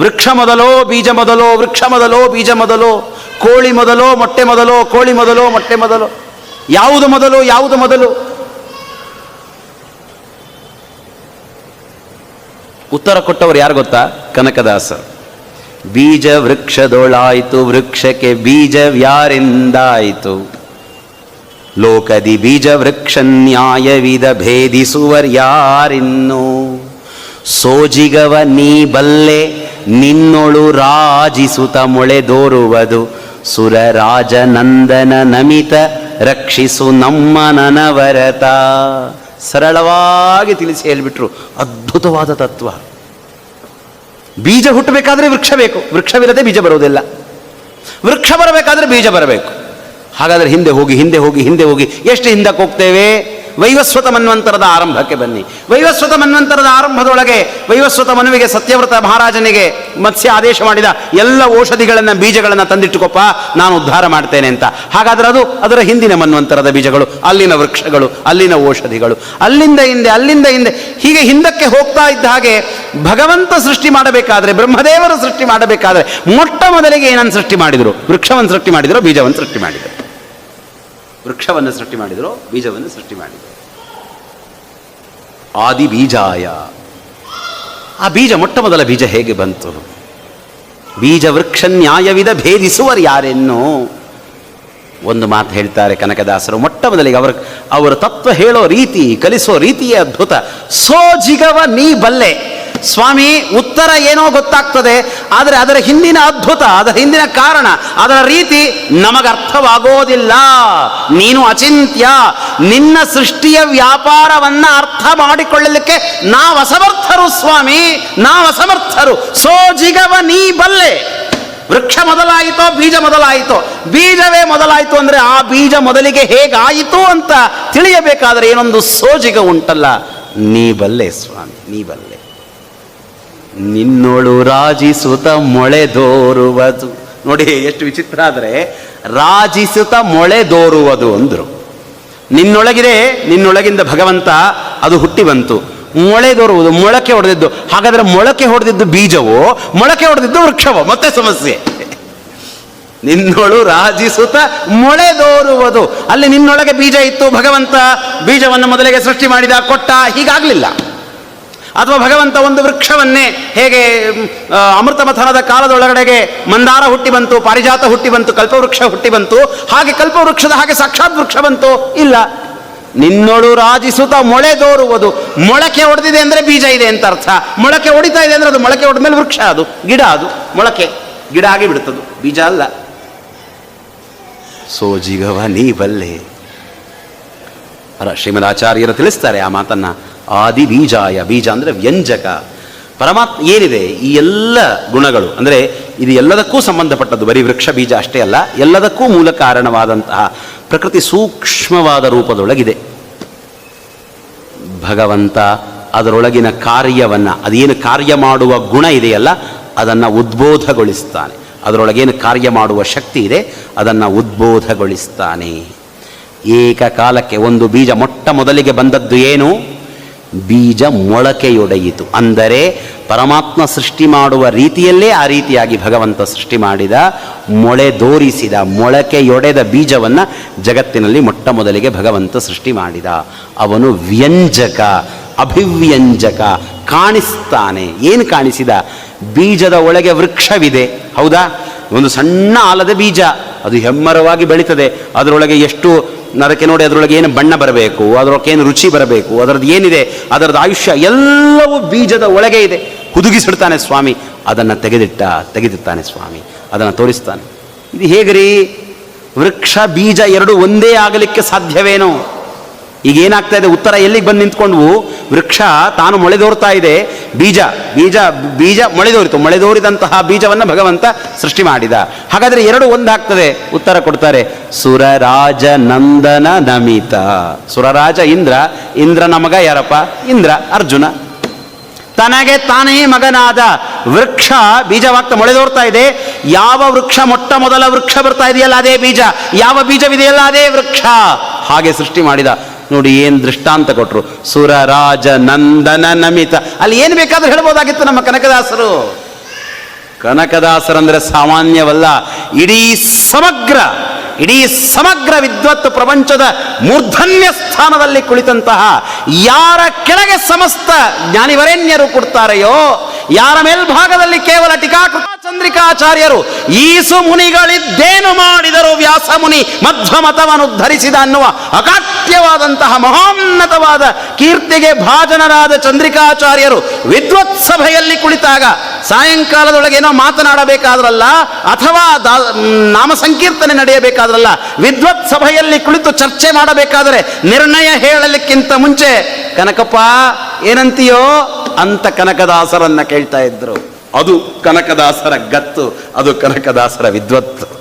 ವೃಕ್ಷ ಮೊದಲೋ, ಬೀಜ ಮೊದಲೋ, ವೃಕ್ಷ ಮೊದಲೋ, ಬೀಜ ಮೊದಲೋ, ಕೋಳಿ ಮೊದಲೋ, ಮೊಟ್ಟೆ ಮೊದಲೋ, ಕೋಳಿ ಮೊದಲೋ, ಮೊಟ್ಟೆ ಮೊದಲು. ಯಾವುದು ಮೊದಲು ಯಾವುದು ಮೊದಲು? ಉತ್ತರ ಕೊಟ್ಟವರು ಯಾರು ಗೊತ್ತಾ? ಕನಕದಾಸ. ಬೀಜ ವೃಕ್ಷದೊಳಾಯಿತು, ವೃಕ್ಷಕ್ಕೆ ಬೀಜವ್ಯಾರಿಂದಾಯಿತು ಲೋಕದಿ ಬೀಜ ವೃಕ್ಷ ನ್ಯಾಯವಿದ ಭೇದಿಸುವರ್ ಯಾರಿನ್ನು? ಸೋಜಿಗವ ನೀ ಬಲ್ಲೆ ನಿನ್ನೊಳು ರಾಜಿಸುತ ಮೊಳೆದೋರುವುದು. ಸುರರಾಜ ನಂದನ ನಮಿತ ರಕ್ಷಿಸು ನಮ್ಮ ನನವರತ. ಸರಳವಾಗಿ ತಿಳಿಸಿ ಹೇಳಿಬಿಟ್ರು. ಅದ್ಭುತವಾದ ತತ್ವ. ಬೀಜ ಹುಟ್ಟಬೇಕಾದ್ರೆ ವೃಕ್ಷ ಬೇಕು. ವೃಕ್ಷವಿರದೆ ಬೀಜ ಬರುವುದಿಲ್ಲ. ವೃಕ್ಷ ಬರಬೇಕಾದ್ರೆ ಬೀಜ ಬರಬೇಕು. ಹಾಗಾದರೆ ಹಿಂದೆ ಹೋಗಿ ಹಿಂದೆ ಹೋಗಿ ಹಿಂದೆ ಹೋಗಿ, ಎಷ್ಟು ಹಿಂದಕ್ಕೆ ಹೋಗ್ತೇವೆ? ವೈವಸ್ವತ ಮನ್ವಂತರದ ಆರಂಭಕ್ಕೆ ಬನ್ನಿ. ವೈವಸ್ವತ ಮನ್ವಂತರದ ಆರಂಭದೊಳಗೆ ವೈವಸ್ವತ ಮನುವಿಗೆ ಸತ್ಯವ್ರತ ಮಹಾರಾಜನಿಗೆ ಮತ್ಸ್ಯ ಆದೇಶ ಮಾಡಿದ ಎಲ್ಲ ಔಷಧಿಗಳನ್ನು, ಬೀಜಗಳನ್ನು ತಂದಿಟ್ಟುಕೊಪ್ಪ, ನಾನು ಉದ್ಧಾರ ಮಾಡ್ತೇನೆ ಅಂತ. ಹಾಗಾದ್ರೆ ಅದು ಅದರ ಹಿಂದಿನ ಮನ್ವಂತರದ ಬೀಜಗಳು, ಅಲ್ಲಿನ ವೃಕ್ಷಗಳು, ಅಲ್ಲಿನ ಔಷಧಿಗಳು, ಅಲ್ಲಿಂದ ಹಿಂದೆ ಅಲ್ಲಿಂದ ಹಿಂದೆ. ಹೀಗೆ ಹಿಂದಕ್ಕೆ ಹೋಗ್ತಾ ಇದ್ದ ಹಾಗೆ ಭಗವಂತ ಸೃಷ್ಟಿ ಮಾಡಬೇಕಾದ್ರೆ, ಬ್ರಹ್ಮದೇವರು ಸೃಷ್ಟಿ ಮಾಡಬೇಕಾದ್ರೆ, ಮೊಟ್ಟ ಮೊದಲಿಗೆ ಏನನ್ನು ಸೃಷ್ಟಿ ಮಾಡಿದರು? ವೃಕ್ಷವನ್ನು ಸೃಷ್ಟಿ ಮಾಡಿದರು, ಬೀಜವನ್ನು ಸೃಷ್ಟಿ ಮಾಡಿದರು? ವೃಕ್ಷವನ್ನು ಸೃಷ್ಟಿ ಮಾಡಿದರು, ಬೀಜವನ್ನು ಸೃಷ್ಟಿ ಮಾಡಿದರು. ಆದಿ ಬೀಜಾಯ ಆ ಬೀಜ, ಮೊಟ್ಟ ಮೊದಲ ಬೀಜ ಹೇಗೆ ಬಂತು? ಬೀಜ ವೃಕ್ಷ ನ್ಯಾಯವಿದ ಭೇದಿಸುವರು ಯಾರೆನ್ನು? ಒಂದು ಮಾತು ಹೇಳ್ತಾರೆ ಕನಕದಾಸರು, ಮೊಟ್ಟ ಮೊದಲಿಗೆ ಅವರ ಅವರ ತತ್ವ ಹೇಳೋ ರೀತಿ, ಕಲಿಸೋ ರೀತಿಯೇ ಅದ್ಭುತ. ಸೋಜಿಗವ ನೀ ಬಲ್ಲೆ. ಸ್ವಾಮಿ, ಉತ್ತರ ಏನೋ ಗೊತ್ತಾಗ್ತದೆ, ಆದರೆ ಅದರ ಹಿಂದಿನ ಅದ್ಭುತ, ಅದರ ಹಿಂದಿನ ಕಾರಣ, ಅದರ ರೀತಿ ನಮಗರ್ಥವಾಗೋದಿಲ್ಲ. ನೀನು ಅಚಿಂತ್ಯ. ನಿನ್ನ ಸೃಷ್ಟಿಯ ವ್ಯಾಪಾರವನ್ನ ಅರ್ಥ ಮಾಡಿಕೊಳ್ಳಲಿಕ್ಕೆ ನಾವು ಅಸಮರ್ಥರು ಸ್ವಾಮಿ, ನಾವು ಅಸಮರ್ಥರು. ಸೋಜಿಗವ ನೀ ಬಲ್ಲೆ. ವೃಕ್ಷ ಮೊದಲಾಯಿತೋ, ಬೀಜ ಮೊದಲಾಯಿತೋ. ಬೀಜವೇ ಮೊದಲಾಯಿತು ಅಂದರೆ ಆ ಬೀಜ ಮೊದಲಿಗೆ ಹೇಗಾಯಿತು ಅಂತ ತಿಳಿಯಬೇಕಾದರೆ ಏನೊಂದು ಸೋಜಿಗ ಉಂಟಲ್ಲ. ನೀ ಬಲ್ಲೆ ಸ್ವಾಮಿ, ನೀ ಬಲ್ಲೆ. ನಿನ್ನೋಳು ರಾಜಿಸುತ್ತ ಮೊಳೆದೋರುವುದು ನೋಡಿ, ಎಷ್ಟು ವಿಚಿತ್ರ ಆದರೆ ರಾಜಿಸುತ್ತ ಮೊಳೆದೋರುವುದು ಅಂದರು. ನಿನ್ನೊಳಗಿದೆ, ನಿನ್ನೊಳಗಿಂದ ಭಗವಂತ, ಅದು ಹುಟ್ಟಿ ಬಂತು. ಮೊಳೆದೋರುವುದು ಮೊಳಕೆ ಹೊಡೆದಿದ್ದು. ಹಾಗಾದ್ರೆ ಮೊಳಕೆ ಹೊಡೆದಿದ್ದು ಬೀಜವೋ ಮೊಳಕೆ ಹೊಡೆದಿದ್ದು ವೃಕ್ಷವೋ? ಮತ್ತೆ ಸಮಸ್ಯೆ. ನಿನ್ನೊಳು ರಾಜಿಸುತ್ತ ಮೊಳೆದೋರುವುದು ಅಲ್ಲಿ ನಿನ್ನೊಳಗೆ ಬೀಜ ಇತ್ತು ಭಗವಂತ. ಬೀಜವನ್ನು ಮೊದಲಿಗೆ ಸೃಷ್ಟಿ ಮಾಡಿದ, ಕೊಟ್ಟ, ಹೀಗಾಗಲಿಲ್ಲ. ಅಥವಾ ಭಗವಂತ ಒಂದು ವೃಕ್ಷವನ್ನೇ ಹೇಗೆ ಅಮೃತ ಮಥನದ ಕಾಲದೊಳಗಡೆಗೆ ಮಂದಾರ ಹುಟ್ಟಿ ಬಂತು, ಪಾರಿಜಾತ ಹುಟ್ಟಿ ಬಂತು, ಕಲ್ಪವೃಕ್ಷ ಹುಟ್ಟಿ ಬಂತು, ಹಾಗೆ ಕಲ್ಪವೃಕ್ಷದ ಹಾಗೆ ಸಾಕ್ಷಾತ್ ವೃಕ್ಷ ಬಂತು? ಇಲ್ಲ. ನಿನ್ನೊಳು ರಾಜಿಸುತ್ತ ಮೊಳೆದೋರುವುದು ಮೊಳಕೆ ಹೊಡೆದಿದೆ ಅಂದರೆ ಬೀಜ ಇದೆ ಅಂತ ಅರ್ಥ. ಮೊಳಕೆ ಹೊಡಿತಾ ಇದೆ ಅಂದರೆ ಅದು ಮೊಳಕೆ ಹೊಡೆದ ಮೇಲೆ ವೃಕ್ಷ ಅದು, ಗಿಡ ಅದು, ಮೊಳಕೆ. ಗಿಡ ಆಗಿ ಬಿಡುತ್ತದು ಬೀಜ ಅಲ್ಲ. ಸೋಜಿಗವ ನೀ ಬಲ್ಲೆ ಅರ ಶ್ರೀಮದಾಚಾರ್ಯರು ತಿಳಿಸ್ತಾರೆ ಆ ಮಾತನ್ನ. ಆದಿ ಬೀಜಾಯ, ಬೀಜ ಅಂದರೆ ವ್ಯಂಜಕ. ಪರಮಾತ್ಮ ಏನಿದೆ? ಈ ಎಲ್ಲ ಗುಣಗಳು, ಅಂದರೆ ಇದು ಎಲ್ಲದಕ್ಕೂ ಸಂಬಂಧಪಟ್ಟದ್ದು, ಬರೀ ವೃಕ್ಷ, ಬೀಜ ಅಷ್ಟೇ ಅಲ್ಲ, ಎಲ್ಲದಕ್ಕೂ ಮೂಲ ಕಾರಣವಾದಂತಹ ಪ್ರಕೃತಿ ಸೂಕ್ಷ್ಮವಾದ ರೂಪದೊಳಗಿದೆ. ಭಗವಂತ ಅದರೊಳಗಿನ ಕಾರ್ಯವನ್ನು, ಅದೇನು ಕಾರ್ಯ ಮಾಡುವ ಗುಣ ಇದೆಯಲ್ಲ, ಅದನ್ನು ಉದ್ಬೋಧಗೊಳಿಸ್ತಾನೆ. ಅದರೊಳಗೇನು ಕಾರ್ಯ ಮಾಡುವ ಶಕ್ತಿ ಇದೆ, ಅದನ್ನು ಉದ್ಬೋಧಗೊಳಿಸ್ತಾನೆ. ಏಕಕಾಲಕ್ಕೆ ಒಂದು ಬೀಜ ಮೊಟ್ಟ ಮೊದಲಿಗೆ ಬಂದದ್ದು ಏನು? ಬೀಜ ಮೊಳಕೆಯೊಡೆಯಿತು. ಅಂದರೆ ಪರಮಾತ್ಮ ಸೃಷ್ಟಿ ಮಾಡುವ ರೀತಿಯಲ್ಲೇ ಆ ರೀತಿಯಾಗಿ ಭಗವಂತ ಸೃಷ್ಟಿ ಮಾಡಿದ, ಮೊಳೆ ದೋರಿಸಿದ, ಮೊಳಕೆಯೊಡೆದ ಬೀಜವನ್ನು ಜಗತ್ತಿನಲ್ಲಿ ಮೊಟ್ಟ ಮೊದಲಿಗೆ ಭಗವಂತ ಸೃಷ್ಟಿ ಮಾಡಿದ. ಅವನು ವ್ಯಂಜಕ, ಅಭಿವ್ಯಂಜಕ, ಕಾಣಿಸ್ತಾನೆ. ಏನು ಕಾಣಿಸಿದ? ಬೀಜದ ಒಳಗೆ ವೃಕ್ಷವಿದೆ. ಹೌದಾ? ಒಂದು ಸಣ್ಣ ಆಲದ ಬೀಜ. ಅದು ಹೆಮ್ಮರವಾಗಿ ಬೆಳೀತದೆ. ಅದರೊಳಗೆ ಎಷ್ಟು ಅದಕ್ಕೆ ನೋಡಿ ಅದರೊಳಗೆ ಏನು ಬಣ್ಣ ಬರಬೇಕು, ಅದರೊಳಗೆ ಏನು ರುಚಿ ಬರಬೇಕು, ಅದರದ್ದು ಏನಿದೆ, ಅದರದ್ದು ಆಯುಷ್ಯ ಎಲ್ಲವೂ ಬೀಜದ ಒಳಗೆ ಇದೆ. ಹುದುಗಿಸಿಡ್ತಾನೆ ಸ್ವಾಮಿ, ಅದನ್ನು ತೆಗೆದಿಟ್ಟ ತೆಗೆದಿರ್ತಾನೆ ಸ್ವಾಮಿ, ಅದನ್ನು ತೋರಿಸ್ತಾನೆ. ಇದು ಹೇಗ್ರಿ? ವೃಕ್ಷ ಬೀಜ ಎರಡು ಒಂದೇ ಆಗಲಿಕ್ಕೆ ಸಾಧ್ಯವೇನೋ? ಈಗ ಏನಾಗ್ತಾ ಇದೆ? ಉತ್ತರ ಎಲ್ಲಿಗೆ ಬಂದು ನಿಂತ್ಕೊಂಡ್ವು? ವೃಕ್ಷ ತಾನು ಮೊಳೆದೋರ್ತಾ ಇದೆ. ಬೀಜ ಬೀಜ ಬೀಜ ಮೊಳೆದೋರಿತು. ಮೊಳೆದೋರಿದಂತಹ ಬೀಜವನ್ನು ಭಗವಂತ ಸೃಷ್ಟಿ ಮಾಡಿದ. ಹಾಗಾದ್ರೆ ಎರಡು ಒಂದಾಗ್ತದೆ. ಉತ್ತರ ಕೊಡ್ತಾರೆ ಸುರರಾಜ ನಂದನ ನಮಿತ ಸುರರಾಜ ಇಂದ್ರ, ಇಂದ್ರನ ಮಗ ಯಾರಪ್ಪ? ಇಂದ್ರ, ಅರ್ಜುನ. ತನಗೆ ತಾನೇ ಮಗನಾದ ವೃಕ್ಷ ಬೀಜವಾಗ್ತಾ ಮೊಳೆದೋರ್ತಾ ಇದೆ. ಯಾವ ವೃಕ್ಷ? ಮೊಟ್ಟ ಮೊದಲ ವೃಕ್ಷ ಬರ್ತಾ ಇದೆಯಲ್ಲ ಅದೇ ಬೀಜ. ಯಾವ ಬೀಜವಿದೆಯಲ್ಲ ಅದೇ ವೃಕ್ಷ. ಹಾಗೆ ಸೃಷ್ಟಿ ಮಾಡಿದ. ನೋಡಿ ಏನು ದೃಷ್ಟಾಂತ ಕೊಟ್ರು. ಸುರರಾಜ ನಂದನ ನಮಿತ. ಅಲ್ಲಿ ಏನು ಬೇಕಾದ್ರೂ ಹೇಳ್ಬೋದಾಗಿತ್ತು ನಮ್ಮ ಕನಕದಾಸರು. ಕನಕದಾಸರಂದ್ರೆ ಸಾಮಾನ್ಯವಲ್ಲ, ಇಡೀ ಸಮಗ್ರ ಇಡೀ ಸಮಗ್ರ ವಿದ್ವತ್ ಪ್ರಪಂಚದ ಮೂರ್ಧನ್ಯ ಸ್ಥಾನದಲ್ಲಿ ಕುಳಿತಂತಹ, ಯಾರ ಕೆಳಗೆ ಸಮಸ್ತ ಜ್ಞಾನಿವರೇಣ್ಯರು ಕೊಡ್ತಾರೆಯೋ, ಯಾರ ಮೇಲ್ಭಾಗದಲ್ಲಿ ಕೇವಲ ಟೀಕಾಕೃತ ಚಂದ್ರಿಕಾಚಾರ್ಯರು ಈಸು ಮುನಿಗಳಿದ್ದೇನು ಮಾಡಿದರು ವ್ಯಾಸ ಮುನಿ ಮಧ್ವ ಧರಿಸಿದ ಅನ್ನುವ ಅಕಾಟ್ಯವಾದಂತಹ ಮಹೋನ್ನತವಾದ ಕೀರ್ತಿಗೆ ಭಾಜನರಾದ ಚಂದ್ರಿಕಾಚಾರ್ಯರು ವಿದ್ವತ್ ಸಭೆಯಲ್ಲಿ ಕುಳಿತಾಗ ಸಾಯಂಕಾಲದೊಳಗೆ ಏನೋ ಮಾತನಾಡಬೇಕಾದ್ರಲ್ಲ ಅಥವಾ ನಾಮ ಸಂಕೀರ್ತನೆ ನಡೆಯಬೇಕಾದ್ರಲ್ಲ ವಿದ್ವತ್ ಸಭೆಯಲ್ಲಿ ಕುಳಿತು ಚರ್ಚೆ ಮಾಡಬೇಕಾದರೆ ನಿರ್ಣಯ ಹೇಳಲಿಕ್ಕಿಂತ ಮುಂಚೆ, ಕನಕಪ್ಪ, ಏನಂತೀಯೋ? ಅಂತ ಕನಕದಾಸರನ್ನ ಕೇಳ್ತಾ ಇದ್ರು. ಅದು ಕನಕದಾಸರ ಗತ್ತು ಅದು ಕನಕದಾಸರ ವಿದ್ವತ್ತು.